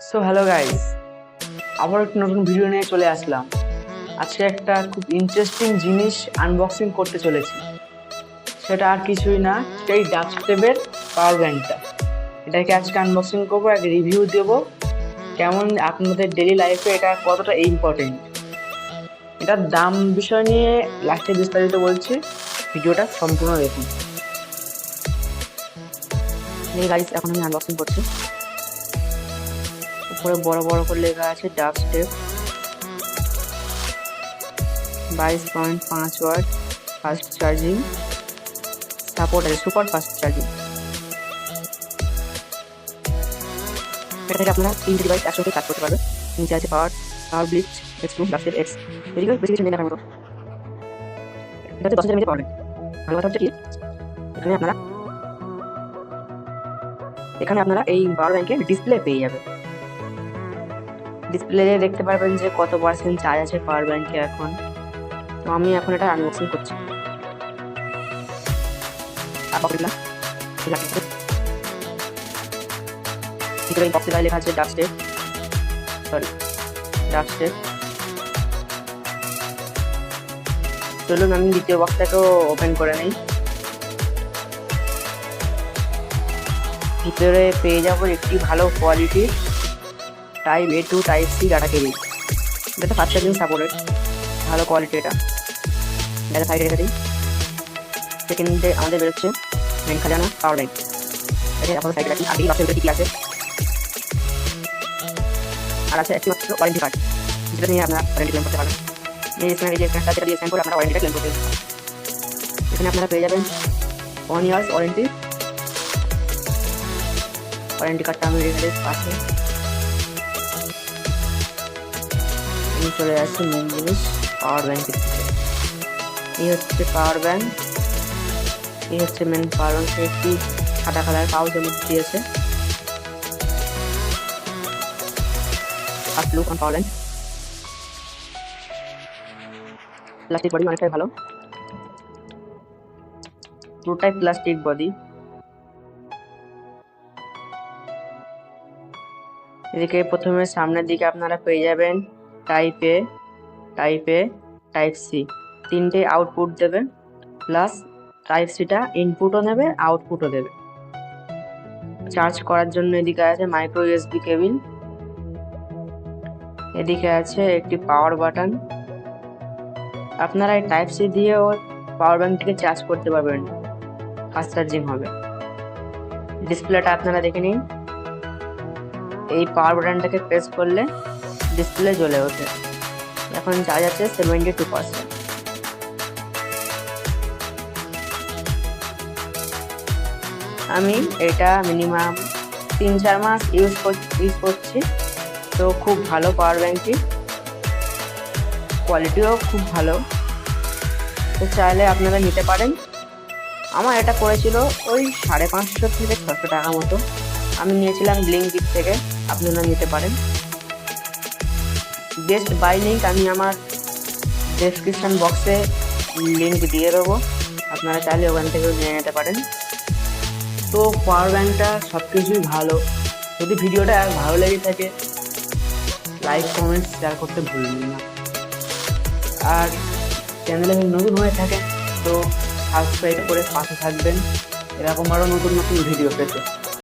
So hello guys আবার একটা নতুন ভিডিও নিয়ে চলে আসলাম। আজকে একটা খুব ইন্টারেস্টিং জিনিস আনবক্সিং করতে চলেছি। সেটা আর কিছুই না, সেই ডাস্টেবের পাওয়ার ব্যাংকটা এটাকে আজকে আনবক্সিং করব এক রিভিউ দেবো। কেমন আপনাদের ডেলি লাইফে এটা কতটা ইম্পর্টেন্ট এটার দাম বিষয় নিয়ে লাস্টে বিস্তারিত বলছি। ভিডিওটা সম্পূর্ণ দেখুন। এই গাইস এখন আমি আনবক্সিং করছি। উপরে বড় বড় করে লেখা আছে ডাব স্টেপ। বাইশ পয়েন্ট পাঁচ ওয়াট ফাস্ট চার্জিং। সাপোর্ট আছে, সুপার ফাস্ট চার্জিং। এটা থেকে আপনারা তিনটে ডিভাইস একসাথে কাজ করতে পারবে নিচে আছে power power bleach X two dusted X এদিকে বেশি কিছু নেই দেখার মতো এটা হচ্ছে দশ হাজার মিনিটে পাওয়ার ভালো কথা হচ্ছে কি? এখানে আপনারা এখানে আপনারা এই পাওয়ার ব্যাংকের ডিসপ্লে পেয়ে যাবেন। ডিসপ্লে দেখতে পারবেন যে কত পার্সেন্ট চার্জ আছে পাওয়ার ব্যাংকে এখন। তো আমি এখন এটা আনবক্সিং করছি। আছে চলুন আমি দ্বিতীয় বক্সটাকেও ওপেন করে নিই। ভিতরে পেয়ে যাব একটি ভালো কোয়ালিটির type A to type C data cable এটা তো ফার্স্ট চার্জিং সাপোর্টেড ভালো কোয়ালিটি এটা। এটা সাইডে রেখে দিই। সেকেন্ডে আমাদের বেরোচ্ছে মেন খাজানা পাওয়ার ব্যাংক এটা আপনার সাইডে রাখি। আগেই বাসের ভিতরে কী আছে। আর আছে একটি মাত্র ওয়ারেন্টি কার্ড যেটা নিয়ে আপনারা ওয়ারেন্টি ক্লেম করতে পারেন এই এখানে এই যে এখানটা যেটা দিয়ে স্ক্যান করে আপনারা ওয়ারেন্টিটা ক্লেম করতে এখানে আপনারা পেয়ে যাবেন ওয়ান ইয়ার্স ওয়ারেন্টি ওয়ারেন্টি কার্ডটা আমি রেখে দিই, পাশে। আমি চলে যাচ্ছি মেন জিনিস পাওয়ার ব্যাংকের দিকে। এই হচ্ছে পাওয়ার ব্যাঙ্ক এই হচ্ছে মেন পাওয়ার ব্যাংকের একটি সাদা কালার পাউচের মধ্যে দিয়েছে। First look on power bank plastic body অনেকটাই ভালো। পুরোটাই প্লাস্টিক বডি এদিকে প্রথমে সামনের দিকে আপনারা পেয়ে যাবেন type A type A type C তিনটে আউটপুট দেবে প্লাস টাইপ সিটা ইনপুটও নেবে আউটপুটও দেবে। চার্জ করার জন্য এদিকে আছে মাইক্রো ইউএসবি কেবিল এদিকে আছে একটি পাওয়ার বাটন আপনারা এই টাইপ সি দিয়েও পাওয়ার ব্যাংক থেকে চার্জ করতে পারবেন। ফাস্ট চার্জিং হবে। ডিসপ্লেটা আপনারা দেখে নিন। এই পাওয়ার বাটনটাকে প্রেস করলে ডিসপ্লে জ্বলে ওঠে। এখন চার্জ আছে সেভেন্টি টু পার্সেন্ট আমি এটা মিনিমাম তিন চার মাস ইউজ ইউজ করছি। তো খুব ভালো পাওয়ার ব্যাঙ্কটি কোয়ালিটিও খুব ভালো। তো চাইলে আপনারা নিতে পারেন। আমার এটা করেছিল ওই সাড়ে পাঁচশো থেকে ছশো টাকা মতো। আমি নিয়েছিলাম ব্লিঙ্কিট থেকে। আপনারা নিতে পারেন। বেস্ট বাই লিঙ্ক আমি আমার ডেসক্রিপশন বক্সে লিঙ্ক দিয়ে দেবো। আপনারা চাইলে ওখান থেকেও নিয়ে নিতে পারেন। তো পাওয়ার ব্যাঙ্কটা সব কিছুই ভালো। যদি ভিডিওটা ভালো লেগে থাকে লাইক কমেন্ট শেয়ার করতে ভুলবেন না। আর চ্যানেলে নতুন হয়ে থাকে তো সাবস্ক্রাইব করে পাশে থাকবেন। এরকম আরও নতুন নতুন ভিডিও পেতে।